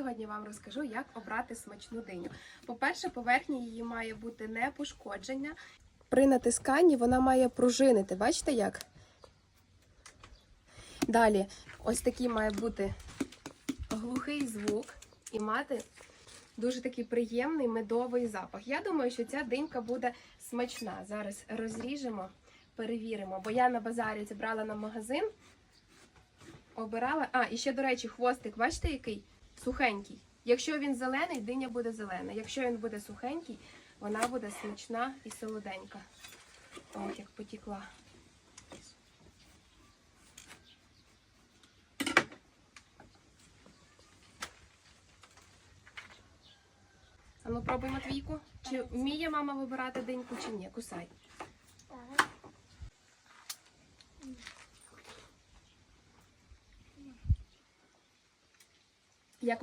сьогодні вам розкажу, як обрати смачну диню. По-перше, поверхня її має бути не пошкодження. При натисканні вона має пружинити. Бачите як? Далі, ось такий має бути глухий звук і мати дуже такий приємний медовий запах. Я думаю, що ця динька буде смачна. Зараз розріжемо, перевіримо. Бо я на базарі зібрала на магазин, обирала. А, і ще, до речі, хвостик, бачите, який? Сухенький. Якщо він зелений, диня буде зелена. Якщо він буде сухенький, вона буде смачна і солоденька. Ох, як потікла. А ну пробуй Матвійку. Чи вміє мама вибирати диньку, чи ні? Кусай. Як